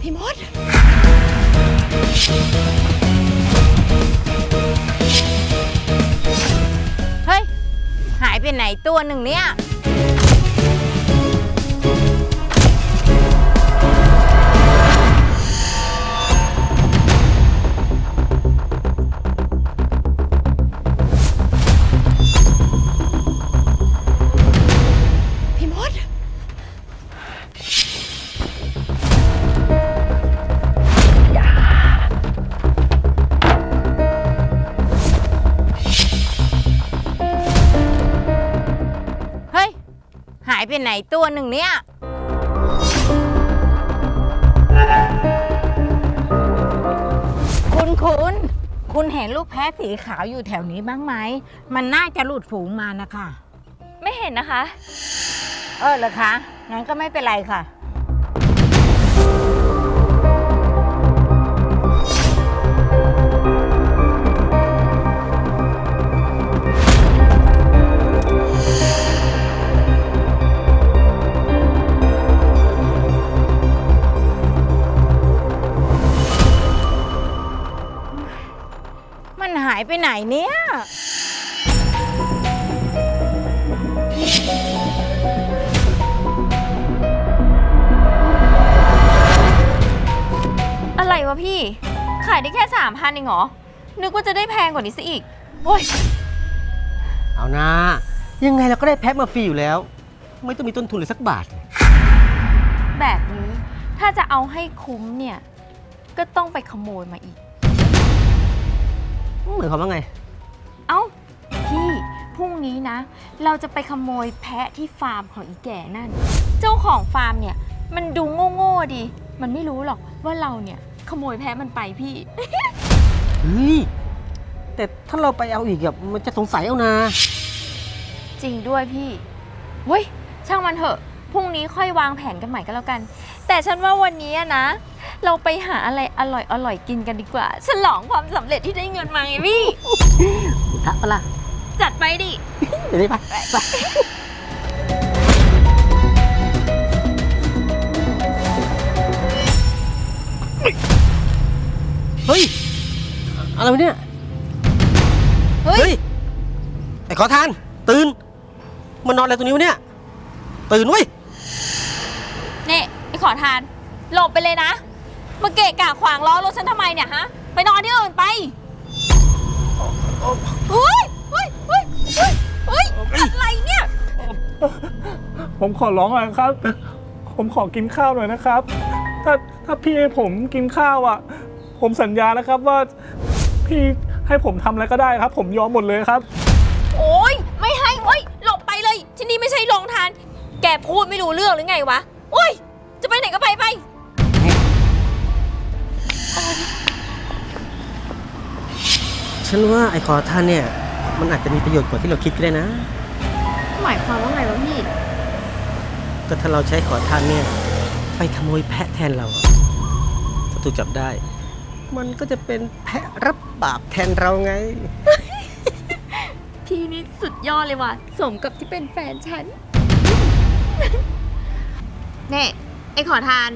พี่มด เฮ้ย หายไปไหนตัวหนึ่งเนี่ย ตัวหนึ่งเนี่ย คุณคุณคุณเห็นลูกแพะสีขาวอยู่แถวนี้บ้างไหม มันน่าจะหลุดฝูงมานะคะ ไม่เห็นนะคะ เออเหรอคะ งั้นก็ไม่เป็นไรค่ะายไปไหนเนี่ย อะไรวะพี่ ขายได้แค่สามพันเองเหรอ นึกว่าจะได้แพงกว่านี้ซะอีก โอ้ย เอานะ ยังไงเราก็ได้แพ็คมาฟรีอยู่แล้ว ไม่ต้องมีต้นทุนเลยสักบาท แบบนี้ ถ้าจะเอาให้คุ้มเนี่ย ก็ต้องไปขโมยมาอีก เหมือนความว่าไง เอ้า พี่พรุ่งนี้นะ เราจะไปขโมยแพะที่ฟาร์มของอีแก่นั่น เจ้าของฟาร์มเนี่ย มันดูโง่ๆดี มันไม่รู้หรอกว่าเราเนี่ยขโมยแพะมันไปพี่ เฮ้ย แต่ถ้าเราไปเอาอีกอะมันจะสงสัยเอานะ จริงด้วยพี่เว้ยช่างมันเถอะ พรุ่งนี้ค่อยวางแผนกันใหม่ก็แล้วกัน แต่ฉันว่าวันนี้อะนะ เราไปหาอะไรอร่อยอร่อยๆกินกันดีกว่า ฉลองความสำเร็จที่ได้เงินมาไงพี่ ทักปะล่ะจัดไปดิ เดี๋ยวนี้ไปไปเฮ้ย อะไรวะเนี่ย เฮ้ยเฮ้ยไอ้ขอทาน ตื่นมานอนอะไรตรงนี้วะเนี่ย ตื่นเว้ย เนี่ยไอ้ขอทาน หลบไปเลยนะ มาเกะกะขวางล้อรถฉันทำไมเนี่ยฮะ ไปนอนที่อื่นไปเฮ้ยเฮ้ยเฮ้ยเฮ้ยเฮ้ยอะไรเนี่ย ผมขอร้องหน่อยครับ ผมขอกินข้าวหน่อยนะครับ ถ้าถ้าพี่ให้ผมกินข้าวอะ ผมสัญญานะครับว่าพี่ให้ผมทำอะไรก็ได้ครับ ผมยอมหมดเลยครับ โอ๊ยไม่ให้เว้ยหลบไปเลย ที่นี่ไม่ใช่โรงทาน แกพูดไม่รู้เรื่องหรือไงวะโอ๊ยจะไปไหนก็ไปไป ฉันว่าไอ้ขอทานเนี่ย มันอาจจะมีประโยชน์กว่าที่เราคิดก็ได้นะ หมายความว่าไงวะพี่ก็ถ้าเราใช้ขอทานเนี่ย ไปขโมยแพะแทนเราอะถ้าถูกจับได้ มันก็จะเป็นแพะรับบาปแทนเราไง พี่นี่สุดยอดเลยว่ะสมกับที่เป็นแฟนฉันเน่ไอขอทาน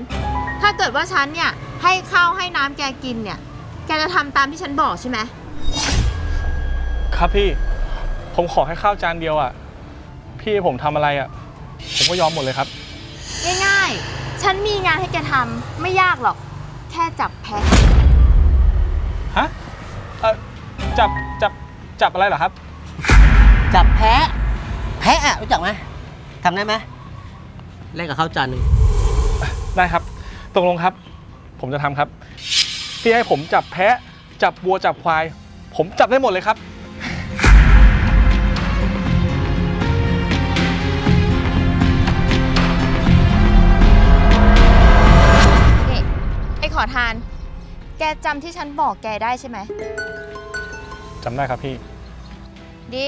ถ้าเกิดว่าฉันเนี่ยให้ข้าวให้น้ำแกกินเนี่ย แกจะทำตามที่ฉันบอกใช่ไหม ครับพี่ ผมขอให้ข้าวจานเดียวอะ พี่ให้ผมทำอะไรอะ ผมก็ยอมหมดเลยครับ ง่ายๆ ฉันมีงานให้แกทำไม่ยากหรอก แค่จับแพะฮะ เออจับ จับ จับอะไรเหรอครับ จับแพะ แพะอะรู้จักไหมทำได้ไหมแลกกับข้าวจานหนึ่งได้ครับ ตกลงครับ ผมจะทำครับ พี่ให้ผมจับแพะ จับวัว จับควาย ผมจับได้หมดเลยครับ ทาน แกจำที่ฉันบอกแกได้ใช่ไหม จำได้ครับพี่ ดี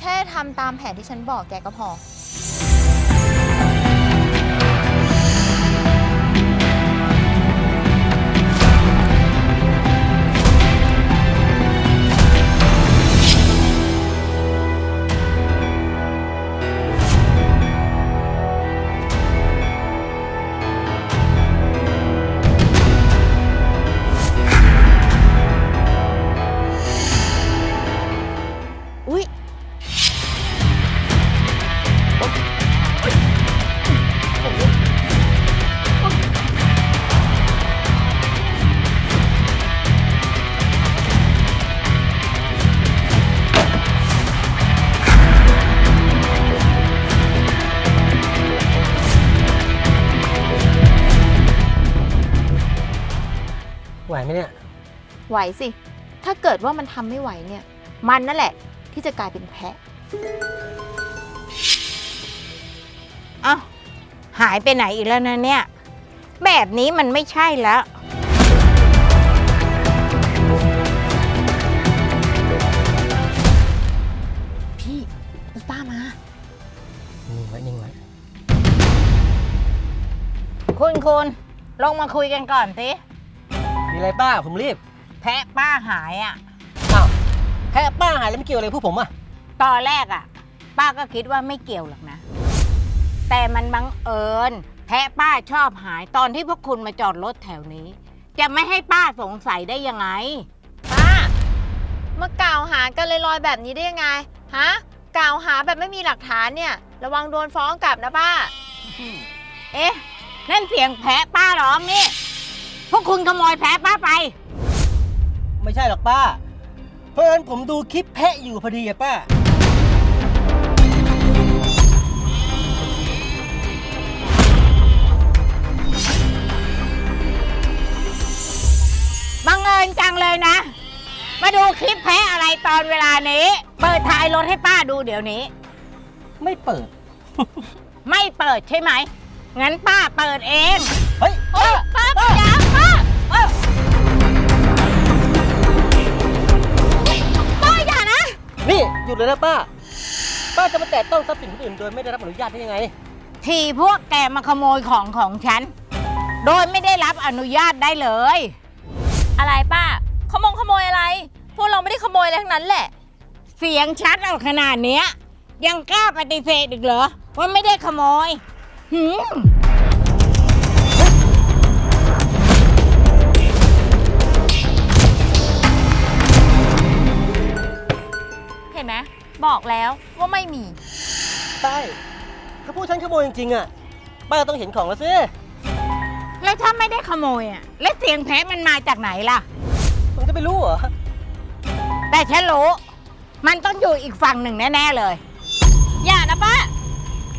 แค่ทำตามแผนที่ฉันบอกแกก็พออุ๊ ไหวสิ ถ้าเกิดว่ามันทำไม่ไหวเนี่ย มันนั่นแหละ ที่จะกลายเป็นแพะเอ้าหายไปไหนอีกแล้วนะเนี่ย แบบนี้มันไม่ใช่แล้ว พี่อีป้ามา นิ่งไว้นิ่งไว้คุณคุณลงมาคุยกันก่อนสิมีอะไรป้าผมรีบ แพะป้าหายอะ อ้าวแพะป้าหายแล้วไม่เกี่ยวอะไรพวกผมอะ ตอนแรกอะ ป้าก็คิดว่าไม่เกี่ยวหรอกนะ แต่มันบังเอิญแพะป้าชอบหายตอนที่พวกคุณมาจอดรถแถวนี้ จะไม่ให้ป้าสงสัยได้ยังไง ป้ามากล่าวหากันลอยๆแบบนี้ได้ยังไง ฮะ กล่าวหาแบบไม่มีหลักฐานเนี่ย ระวังโดนฟ้องกลับนะป้า เอ๊ะ นั่นเสียงแพะป้าร้องนี่พวกคุณขโมยแพะป้าไปไม่ ใช่หรอกป้า เพราะเอิญผมดูคลิปแพะอยู่พอดีอะป้า บังเอิญจังเลยนะ มาดูคลิปแพะอะไรตอนเวลานี้ เปิดท้ายรถให้ป้าดูเดี๋ยวนี้ ไม่เปิด ไม่เปิดใช่ไหม งั้นป้าเปิดเอง เฮ้ยป้าป้าอย่าป้าป้า ดเลยนะป้า ป้าจะมาแตะต้องทรัพย์สินคนอื่นโดยไม่ได้รับอนุญาตได้ยังไง ทีพวกแกมาขโมยของของฉัน โดยไม่ได้รับอนุญาตได้เลย อะไรป้าขโมงขโมยอะไร พวกเราไม่ได้ขโมยอะไรทั้งนั้นแหละ เสียงชัดเอาขนาดเนี้ย ยังกล้าปฏิเสธอีกเหรอ ว่าไม่ได้ขโมยหืม บอกแล้วว่าไม่มีใช่ถ้าพวกฉันขโมยจริงๆอะป้าต้องเห็นของแล้วสิแล้วถ้าไม่ได้ขโมยอะ แล้วเสียงแพ้มันมาจากไหนล่ะ มันจะไปรู้เหรอ แต่ฉันรู้ มันต้องอยู่อีกฝั่งหนึ่งแน่ ๆ เลย อย่านะป้า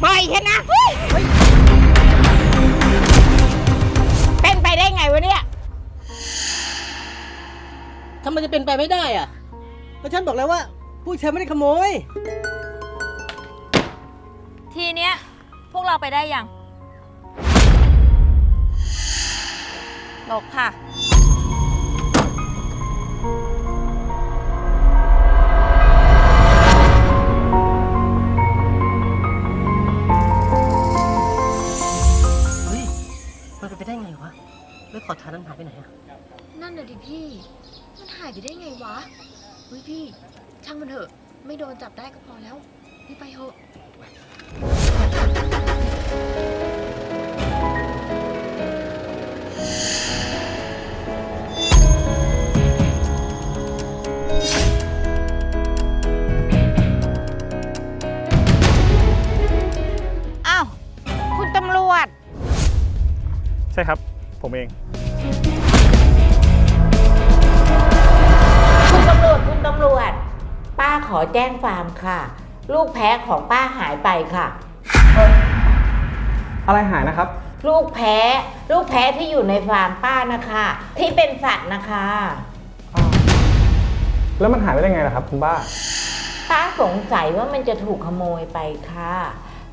ปล่อยฉันนะเป็นไปได้ไงวะเนี่ย ทำไมจะเป็นไปไม่ได้อะก็ฉันบอกแล้วว่า พวกฉันไม่ได้ขโมย ทีเนี้ยพวกเราไปได้ยังหลบค่ะ เองคุณตำรวจคุณตำรวจ ป้าขอแจ้งความค่ะ ลูกแพ้ของป้าหายไปค่ะ อะไรหายนะครับ ลูกแพ้ลูกแพ้ที่อยู่ในฟาร์มป้านะคะ ที่เป็นสัตว์นะคะ แล้วมันหายไปได้ไงล่ะครับ คุณป้า ป้าสงสัยว่ามันจะถูกขโมยไปค่ะ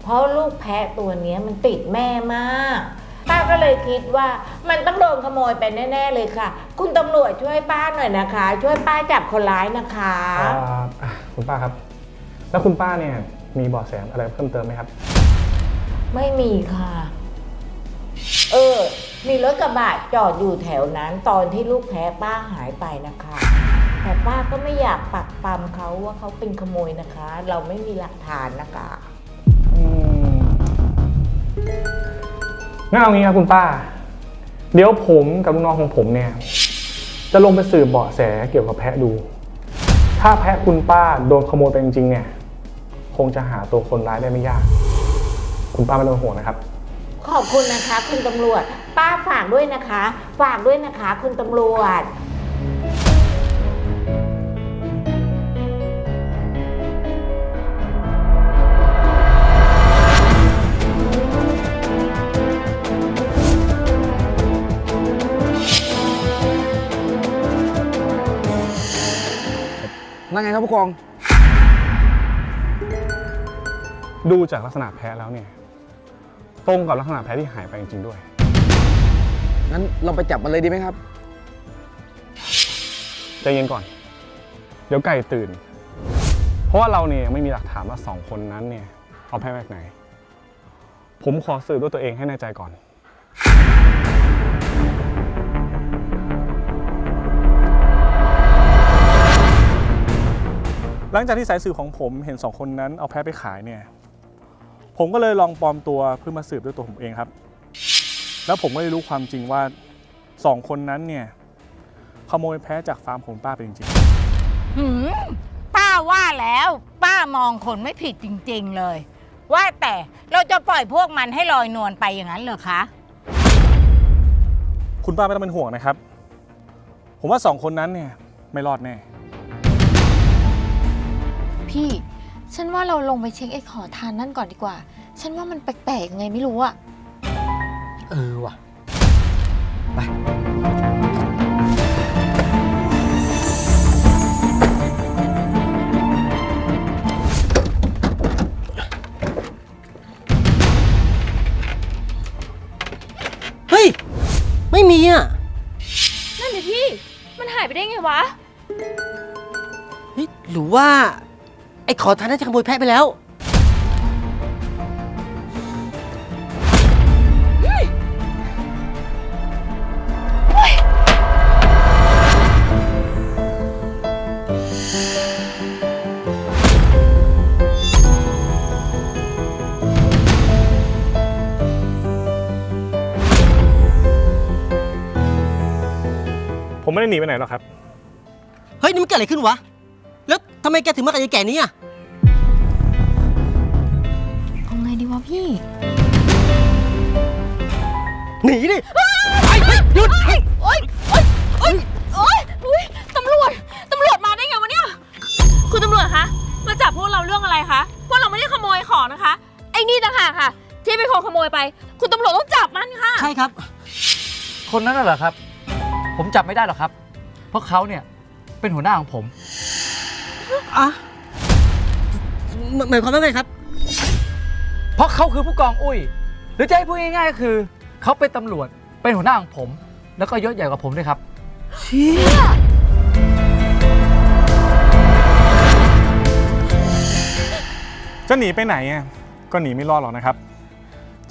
เพราะลูกแพะตัวเนี้ยมันติดแม่มาก ป้าก็เลยคิดว่ามันต้องโดนขโมยไปแน่ๆเลยค่ะ คุณตำรวจช่วยป้าหน่อยนะคะ ช่วยป้าจับคนร้ายนะคะอ่าอะคุณป้าครับ แล้วคุณป้าเนี่ยมีเบาะแสอะไรเพิ่มเติมไหมครับ ไม่มีค่ะ เออ มีรถกระบะจอดอยู่แถวนั้นตอนที่ลูกแพ้ป้าหายไปนะคะ แต่ป้าก็ไม่อยากปักปำเขาว่าเขาเป็นขโมยนะคะ เราไม่มีหลักฐานนะคะ อืม งั้นเอางี้ครับคุณป้า เดี๋ยวผมกับลูกน้องของผมเนี่ย จะลงไปสืบเบาะแสเกี่ยวกับแพะดูถถ้าแพะคุณป้าโดนขโมยไปจริงๆเนี่ย คงจะหาตัวคนร้ายได้ไม่ยาก คุณป้าไม่ต้องห่วงนะครับ ขอบคุณนะคะ คุณตำรวจ ป้าฝากด้วยนะคะ ฝากด้วยนะคะ คุณตำรวจ นั่นไงครับผู้กอง ดูจากลักษณะแพะแล้วเนี่ย ตรงกับลักษณะแพะที่หายไปจริงๆด้วย งั้นเราไปจับมันเลยดีไหมครับ ใจเย็นก่อน เดี๋ยวไก่ตื่น เพราะว่าเราเนี่ยยังไม่มีหลักฐานว่าสองคนนั้นเนี่ยเอาแพะมาจากไหน ผมขอสืบด้วยตัวเองให้แน่ใจก่อน หลังจากที่สายสืบของผมเห็นสองคนนั้นเอาแพะไปขายเนี่ย ผมก็เลยลองปลอมตัวเพื่อมาสืบด้วยตัวผมเองครับ แล้วผมก็ได้รู้ความจริงว่าสองคนนั้นเนี่ยขโมยแพะจากฟาร์มของป้าไปจริงหืมป้าว่าแล้วป้ามองคนไม่ผิดจริง ๆเลย ว่าแต่เราจะปล่อยพวกมันให้ลอยนวลไปอย่างนั้นเหรอคะ ๆ คุณป้าไม่ต้องเป็นห่วงนะครับ ผมว่าสองคนนั้นเนี่ยไม่รอดแน่ พี่ ฉันว่าเราลงไปเช็คไอ้ขอทานนั่นก่อนดีกว่า ฉันว่ามันแปลกๆยังไงไม่รู้อะเออว่ะ ไป เฮ้ย ไม่มีอะ นั่นดิพี่ มันหายไปได้ไงวะ เฮ้ยหรือว่า ไอ้ขอทานน่าจะขโมยแพะไปแล้ว ผมไม่ได้หนีไปไหนหรอกครับ เฮ้ย นี่มันเกิดอะไรขึ้นวะแล้ว ทำไมแกถึงมากับยายแก่นี้อะ เอาไงดีวะพี่ หนีดิไปไปหยุดเฮ้ยโอ๊ยโอ๊ยโอ๊ยโอ๊ยโอ๊ยตำรวจ ตำรวจมาได้ไงวะเนี่ย คุณตำรวจคะ มาจับพวกเราเรื่องอะไรคะ พวกเราไม่ได้ขโมยของนะคะ ไอ้นี่ต่างหากค่ะ ที่เป็นคนขโมยไป คุณตำรวจต้องจับมันค่ะ ใช่ครับ คนนั้นน่ะเหรอครับ ผมจับไม่ได้หรอกครับ เพราะเขาเนี่ยเป็นหัวหน้าของผม อะหมหมายความว่าไงครับ เพราะเขาคือผู้กองอุ้ย หรือจะให้พูดง่ายๆก็คือ เขาเป็นตำรวจเป็นหัวหน้าของผม แล้วก็ยศใหญ่กว่าผมด้วยครับเชี่ยจะหนีไปไหนอะก็หนีไม่รอดหรอกนะครับ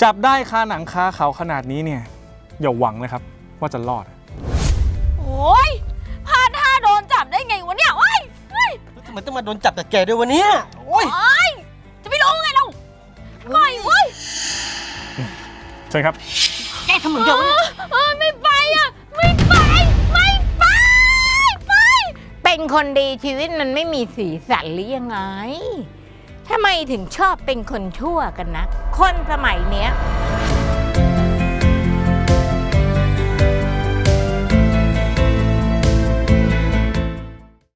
จับได้คาหนังคาเขาขนาดนี้เนี่ย อย่าหวังเลยครับ ว่าจะรอด โอ๊ยพลาดท่าโดนจับได้ไงวะเนี่ยโอ๊ยเฮ้ยทำไมต้องมาโดนจับแต่แกด้วยวะเนี่ยโอ้ยโอ๊ยจะไม่รู้ไงเราปล่อยเว้ยเชิญครับ แกทำเหมือนกันวะเนี่ยเออไม่ไปอะ ไม่ไป ไม่ไป ไป เป็นคนดีชีวิตมันไม่มีสีสันหรือยังไงทำไมถึงชอบเป็นคนชั่วกันนะ คนสมัยเนี้ย